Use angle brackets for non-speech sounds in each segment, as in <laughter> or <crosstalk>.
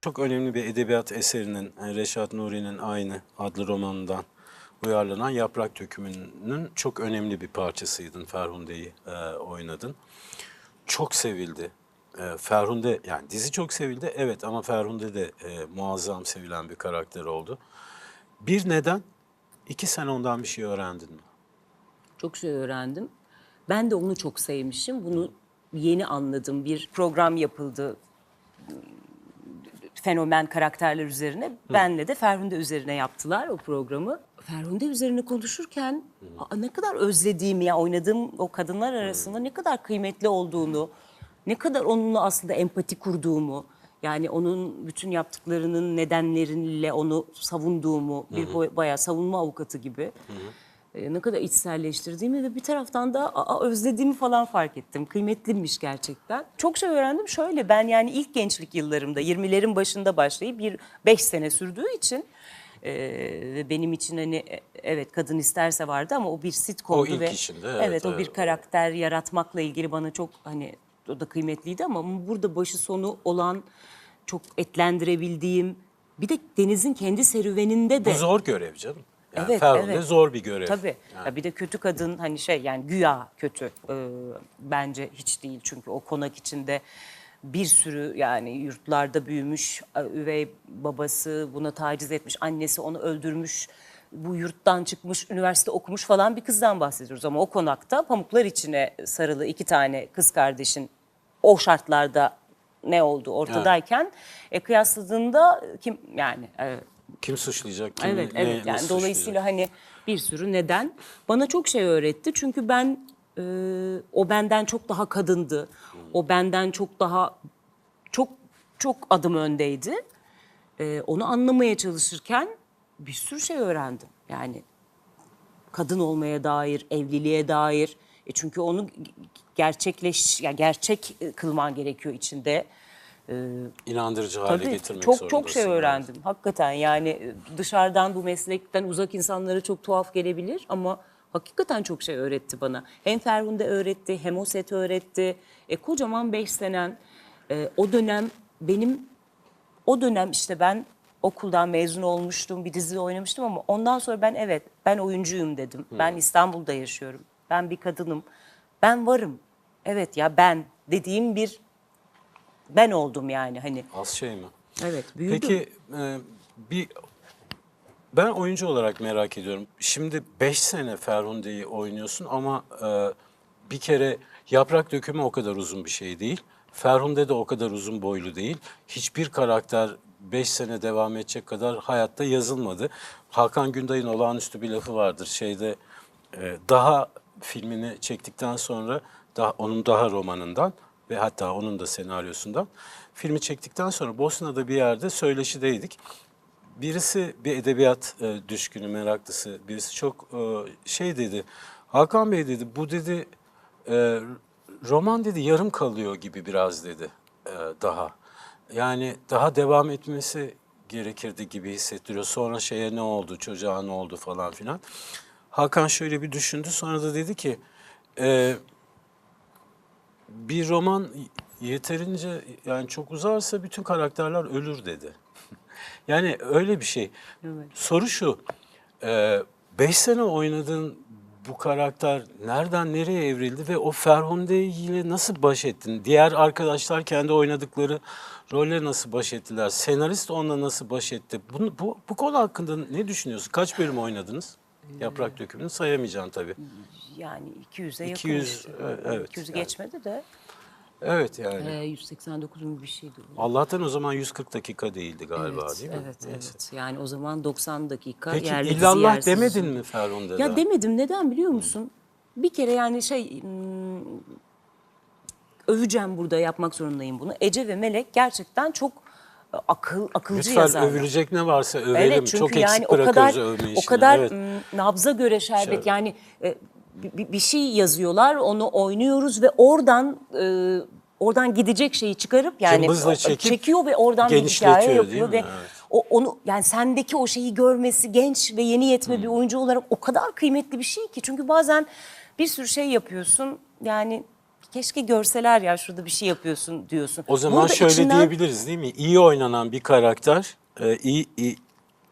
Çok önemli bir edebiyat eserinin Reşat Nuri'nin aynı adlı romanından uyarlanan Yaprak Dökümü'nün çok önemli bir parçasıydın. Ferhunde'yi e, oynadın. Çok sevildi. E, Ferhunde yani dizi çok sevildi evet ama Ferhunde de e, muazzam sevilen bir karakter oldu. Bir neden, iki sen ondan bir şey öğrendin mi? Çok şey öğrendim. Ben de onu çok sevmişim. Bunu yeni anladım. Bir program yapıldı fenomen karakterler üzerine. Benle de Ferhunde üzerine yaptılar o programı. Ferhunde üzerine konuşurken aa, ne kadar özlediğimi ya oynadığım o kadınlar arasında ne kadar kıymetli olduğunu, ne kadar onunla aslında empati kurduğumu, yani onun bütün yaptıklarının nedenleriyle onu savunduğumu, bir boy- bayağı savunma avukatı gibi e, ne kadar içselleştirdiğimi ve bir taraftan da aa, özlediğimi falan fark ettim. Kıymetliymiş gerçekten. Çok şey öğrendim. Şöyle ben yani ilk gençlik yıllarımda 20'lerin başında başlayıp bir 5 sene sürdüğü için e, ve benim için hani e, evet kadın isterse vardı ama o bir sitcomdu O ve işinde, evet, evet, o bir karakter yaratmakla ilgili bana çok hani o da kıymetliydi ama burada başı sonu olan çok etlendirebildiğim bir de Deniz'in kendi serüveninde de Bu zor görev canım. Yani Evet, Ferhunde evet. zor bir görev. Tabii. Ya bir de kötü kadın hani şey yani güya kötü e, bence hiç değil çünkü o konak içinde bir sürü yani yurtlarda büyümüş üvey babası buna taciz etmiş annesi onu öldürmüş bu yurttan çıkmış üniversite okumuş falan bir kızdan bahsediyoruz ama o konakta pamuklar içine sarılı iki tane kız kardeşin o şartlarda ne oldu ortadayken e, kıyasladığında kim yani e, Kim suçlayacak? Kim Evet, ne- evet. Yani dolayısıyla hani bir sürü neden bana çok şey öğretti. Çünkü ben e, o benden çok daha kadındı. O benden çok daha çok çok adım öndeydi. E, onu anlamaya çalışırken bir sürü şey öğrendim. Yani kadın olmaya dair, evliliğe dair. E çünkü onu gerçekleş, ya gerçek kılman gerekiyor içinde. İnandırıcı hale Tabii getirmek çok zorundasın. çok şey öğrendim. Hakikaten yani e, dışarıdan bu meslekten uzak insanlara çok tuhaf gelebilir ama hakikaten çok şey öğretti bana. Hem Ferhunde öğretti, hem o set öğretti. E, kocaman beş senen e, o dönem benim o dönem işte ben okuldan mezun olmuştum, bir dizi oynamıştım ama ondan sonra ben evet ben oyuncuyum dedim. Ben İstanbul'da yaşıyorum. Ben bir kadınım. Ben varım. Evet ya ben dediğim bir ben oldum yani hani. Az şey mi? Evet, büyüdüm. Peki e, bir ben oyuncu olarak merak ediyorum. Şimdi 5 sene Ferhunde'yi oynuyorsun ama e, bir kere yaprak dökümü o kadar uzun bir şey değil. Ferhunde de o kadar uzun boylu değil. Hiçbir karakter 5 sene devam edecek kadar hayatta yazılmadı. Hakan Günday'ın olağanüstü bir lafı vardır. Şeyde e, daha filmini çektikten sonra daha onun daha romanından ve hatta onun da senaryosundan filmi çektikten sonra Bosna'da bir yerde söyleşideydik. Birisi bir edebiyat e, düşkünü, meraklısı, birisi çok e, şey dedi. Hakan Bey dedi, bu dedi e, roman dedi yarım kalıyor gibi biraz dedi e, daha. Yani daha devam etmesi gerekirdi gibi hissettiriyor. Sonra şeye ne oldu, çocuğa ne oldu falan filan. Hakan şöyle bir düşündü sonra da dedi ki e, bir roman yeterince yani çok uzarsa bütün karakterler ölür dedi. <laughs> yani öyle bir şey. Soru şu, e, beş sene oynadığın bu karakter nereden nereye evrildi ve o Ferhunde ile nasıl baş ettin? Diğer arkadaşlar kendi oynadıkları rolle nasıl baş ettiler? Senarist onunla nasıl baş etti? Bunu, bu, bu konu hakkında ne düşünüyorsun? Kaç bölüm oynadınız? Yaprak dökümünü sayamayacaksın tabii. Yani 200'e 200, yakın. e, evet, 200'ü yani. geçmedi de Evet yani. e, 189 mu bir şeydi. bu. Allah'tan o zaman 140 dakika değildi galiba evet, değil mi? Evet, Neyse. evet. Yani o zaman 90 dakika Peki yerli illallah yersiz demedin mi Ferhunde'de? Ya demedim. Neden biliyor musun? Bir kere yani şey hmm, öveceğim burada yapmak zorundayım bunu. Ece ve Melek gerçekten çok akıl akılcı Lütfen yazarlar. övülecek ne varsa övelim. Evet çünkü Çok yani eksik o kadar o kadar Evet. nabza göre şerbet Şerbet. yani e, bir, bir şey yazıyorlar onu oynuyoruz ve oradan e, oradan gidecek şeyi çıkarıp yani Cımbızla o- çekip çekiyor ve oradan bir hikaye yapıyor ve Evet. o onu yani sendeki o şeyi görmesi genç ve yeni yetme Hmm. bir oyuncu olarak o kadar kıymetli bir şey ki çünkü bazen bir sürü şey yapıyorsun yani keşke görseler ya şurada bir şey yapıyorsun diyorsun. O zaman Burada şöyle içinden- diyebiliriz değil mi? İyi oynanan bir karakter, e, iyi, iyi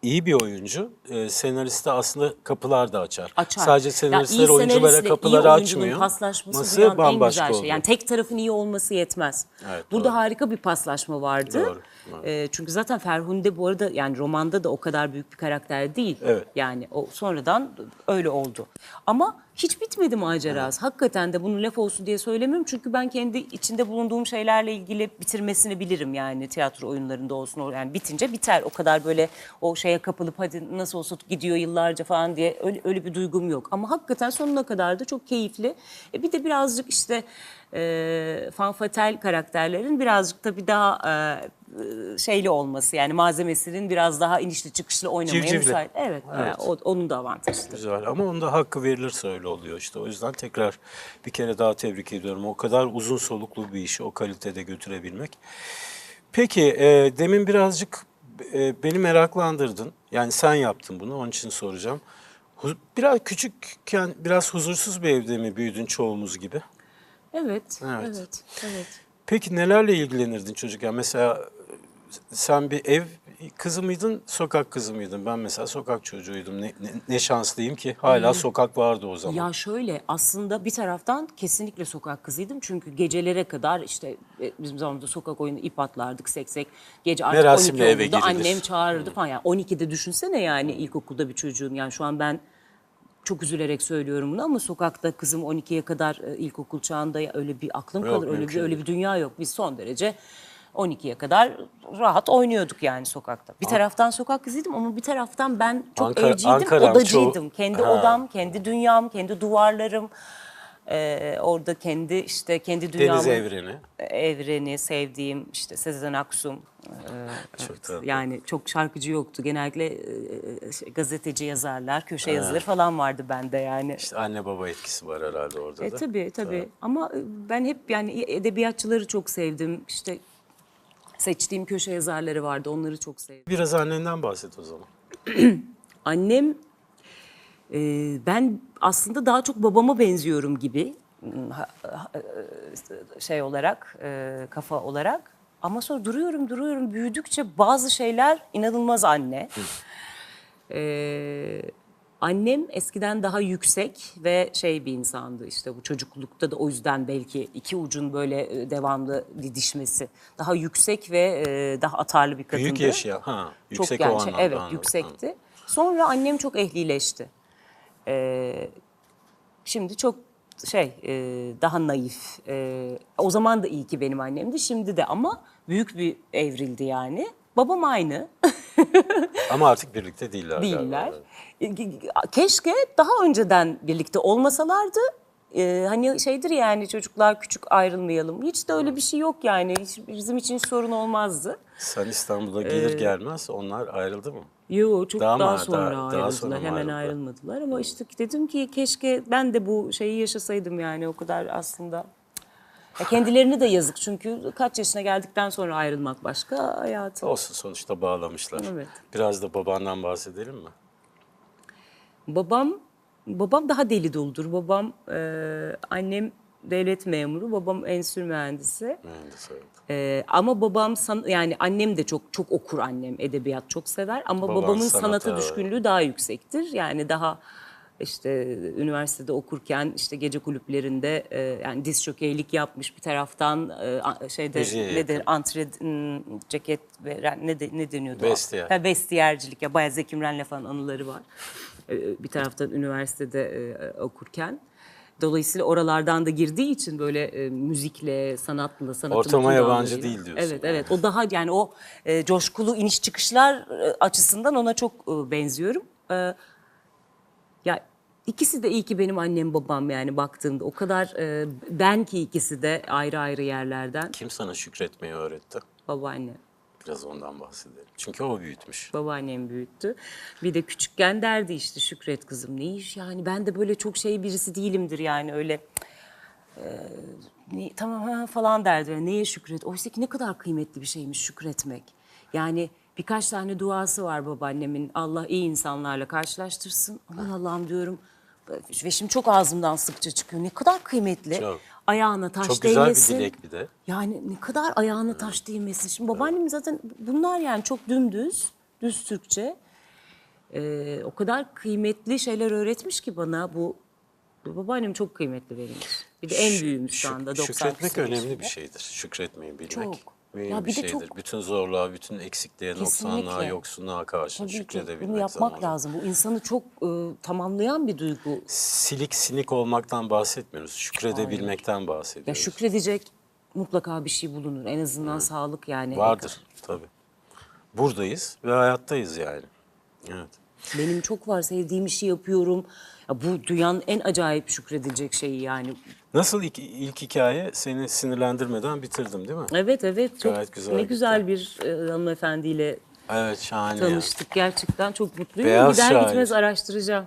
iyi bir oyuncu e, senariste aslında kapılar da açar. Açar. Sadece senaristler iyi oyunculara kapıları açmıyor. paslaşması Ması dünyanın en bambaşka güzel şey. Yani tek tarafın iyi olması yetmez. Evet, Burada doğru. harika bir paslaşma vardı. Doğru, doğru. Ee, çünkü zaten Ferhunde bu arada yani romanda da o kadar büyük bir karakter değil. Evet. Yani o sonradan öyle oldu. Ama hiç bitmedi macerası. Hakikaten de bunu laf olsun diye söylemiyorum. Çünkü ben kendi içinde bulunduğum şeylerle ilgili bitirmesini bilirim yani tiyatro oyunlarında olsun. o- Yani bitince biter. O kadar böyle o şeye kapılıp hadi nasıl olsa gidiyor yıllarca falan diye öyle, öyle bir duygum yok. Ama hakikaten sonuna kadar da çok keyifli. E bir de birazcık işte e, fanfatel karakterlerin birazcık tabii daha e, şeyli olması yani malzemesinin biraz daha inişli çıkışlı oynamaya Civcivli. müsait. Evet, Evet. e, o- onun da avantajıdır. Güzel ama onda hakkı verilirse öyle oluyor işte. O yüzden tekrar bir kere daha tebrik ediyorum. O kadar uzun soluklu bir işi o kalitede götürebilmek. Peki e, demin birazcık e, beni meraklandırdın. Yani sen yaptın bunu onun için soracağım. Biraz küçükken biraz huzursuz bir evde mi büyüdün çoğumuz gibi? Evet, Evet. evet, evet. Peki nelerle ilgilenirdin çocukken? Mesela e, sen bir ev kızı mıydın, sokak kızı mıydın? Ben mesela sokak çocuğuydum. Ne, ne, ne şanslıyım ki hala sokak vardı o zaman. Ya şöyle aslında bir taraftan kesinlikle sokak kızıydım. Çünkü gecelere kadar işte e, bizim zamanımızda sokak oyunu ip atlardık seksek. Gece artık Merasimle 12 eve girilir. annem çağırırdı falan. Yani 12'de düşünsene yani ilkokulda bir çocuğun. Yani şu an ben çok üzülerek söylüyorum bunu ama sokakta kızım 12'ye kadar e, ilkokul çağında öyle bir aklım Yok, kalır. Öyle bir öyle bir dünya yok. Biz son derece 12'ye kadar rahat oynuyorduk yani sokakta. Bir taraftan sokak kızıydım ama bir taraftan ben çok Ankara- evciydim, Ankara'm odacıydım. çoğu- Kendi Ha. odam, kendi dünyam, kendi duvarlarım. Ee, orada kendi işte kendi dünyamı, Deniz evreni. evreni sevdiğim işte Sezen Aksu'm. Çok tatlı. Yani çok şarkıcı yoktu. Genellikle e, şey, gazeteci yazarlar, köşe yazıları falan vardı bende yani. İşte anne baba etkisi var herhalde orada E da. tabii tabii. Ama e, ben hep yani edebiyatçıları çok sevdim. İşte seçtiğim köşe yazarları vardı. Onları çok sevdim. Biraz annenden bahset o zaman. <clears throat> Annem e, ben aslında daha çok babama benziyorum gibi ha- e, şey olarak e, kafa olarak ama sonra duruyorum duruyorum büyüdükçe bazı şeyler inanılmaz anne. E, annem eskiden daha yüksek ve şey bir insandı işte bu çocuklukta da o yüzden belki iki ucun böyle e, devamlı didişmesi daha yüksek ve e, daha atarlı bir kadındı. Büyük yaşayan. Ha, yüksek çok o şey- anlamda. Evet anladım. yüksekti. Sonra annem çok ehlileşti. Ee, şimdi çok şey e, daha naif. Ee, o zaman da iyi ki benim annemdi şimdi de ama büyük bir evrildi yani. Babam aynı <laughs> Ama artık birlikte değiller. değiller. galiba. E, Keşke daha önceden birlikte olmasalardı. Ee, hani şeydir yani çocuklar küçük ayrılmayalım. Hiç de öyle bir şey yok yani. Hiç, bizim için hiç sorun olmazdı. Sen İstanbul'a Ee, gelir gelmez onlar ayrıldı mı? Yo çok Daha daha, mı? sonra Daha- daha ayrıldılar. sonra mı Hemen ayrıldılar? ayrılmadılar ama işte dedim ki keşke ben de bu şeyi yaşasaydım yani o kadar aslında. Ya kendilerini de yazık çünkü kaç yaşına geldikten sonra ayrılmak başka hayatı. Olsun sonuçta bağlamışlar. Evet. Biraz da babandan bahsedelim mi? Babam babam daha deli doludur. Babam e, annem devlet memuru, babam enstitü mühendisi. Mühendis evet. Ee, ama babam san, yani annem de çok çok okur annem edebiyat çok sever ama Baban babamın sanata, sanata düşkünlüğü daha yüksektir. Yani daha işte üniversitede okurken işte gece kulüplerinde e, yani diz çökeylik yapmış bir taraftan e, şeyde Müziğe ne de yakın. antre m, ceket veren ne de, ne deniyordu? Vestiyer. Ha, vestiyercilik ya bayağı Zeki Müren'le falan anıları var. E, bir taraftan üniversitede e, okurken. Dolayısıyla oralardan da girdiği için böyle e, müzikle, sanatla, sanatın Ortama yabancı değil diyorsun Evet, evet. O daha yani o e, coşkulu iniş çıkışlar e, açısından ona çok e, benziyorum. E, ya ikisi de iyi ki benim annem babam yani baktığımda. O kadar e, ben ki ikisi de ayrı ayrı yerlerden. Kim sana şükretmeyi öğretti? Babaanne. Biraz ondan bahsedelim. Çünkü o büyütmüş. Babaannem büyüttü. Bir de küçükken derdi işte Şükret kızım ne iş yani ben de böyle çok şey birisi değilimdir yani öyle e, ne- tamam ha falan derdi. Yani neye şükret? Oysa ki ne kadar kıymetli bir şeymiş şükretmek. Yani birkaç tane duası var babaannemin. Allah iyi insanlarla karşılaştırsın. Aman Allah'ım diyorum. Ve şimdi çok ağzımdan sıkça çıkıyor. Ne kadar kıymetli. Çok. ayağına taş Çok güzel bir dilek bir de. Yani ne kadar ayağına taş değmesin. Şimdi babaannem zaten bunlar yani çok dümdüz, düz Türkçe. Ee, o kadar kıymetli şeyler öğretmiş ki bana bu. Babaannem çok kıymetli benim. Bir de en büyüğümüz şu Şük- anda 90 Şükretmek küsur önemli yaşında. bir şeydir. Şükretmeyi bilmek. Çok. Ya bir, bir de şeydir. çok- Bütün zorluğa, bütün eksikliğe, noksanlığa, Kesinlikle. yoksunluğa karşı Tabii şükredebilmek bunu yapmak zaman. lazım. Bu insanı çok e, tamamlayan bir duygu. Silik sinik olmaktan bahsetmiyoruz. Şükredebilmekten Ya bahsediyoruz. şükredecek mutlaka bir şey bulunur. En azından sağlık yani. Vardır tabii. Buradayız ve hayattayız yani. Evet. Benim çok var sevdiğim işi yapıyorum. Ya bu dünyanın en acayip şükredilecek şeyi yani. Nasıl ilk, ilk hikaye seni sinirlendirmeden bitirdim değil mi? Evet evet çok Gayet güzel ne gitti. güzel bir e, hanımefendiyle Evet şahane. tanıştık. Gerçekten çok mutluyum. Beyaz Gider şair. gitmez araştıracağım.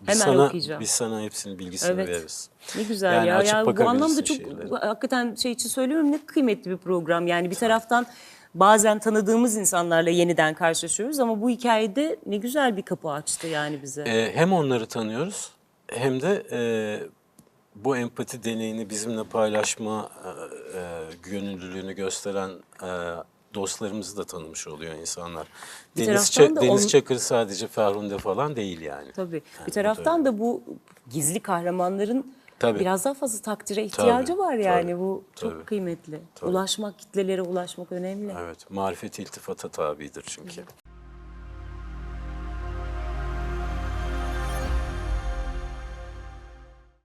Biz Hemen sana, okuyacağım. Biz sana hepsinin bilgisini Evet. veririz. Ne güzel Yani ya. ya bu anlamda çok şeylere. bu- hakikaten şey için söylüyorum ne kıymetli bir program. Yani bir taraftan bazen tanıdığımız insanlarla yeniden karşılaşıyoruz ama bu hikayede ne güzel bir kapı açtı yani bize. Ee, hem onları tanıyoruz hem de e, bu empati deneyini bizimle paylaşma e, e, gönüllülüğünü gösteren e, dostlarımızı da tanımış oluyor insanlar. Bir Deniz, Ça- da Deniz on- Çakır sadece Ferhunde falan değil yani. Tabii. Yani bir taraftan da bu gizli kahramanların Tabii. biraz daha fazla takdire ihtiyacı Tabii, var yani. tabii, bu çok tabii. kıymetli. Tabii. Ulaşmak, kitlelere ulaşmak önemli. Evet, marifet iltifata tabidir çünkü.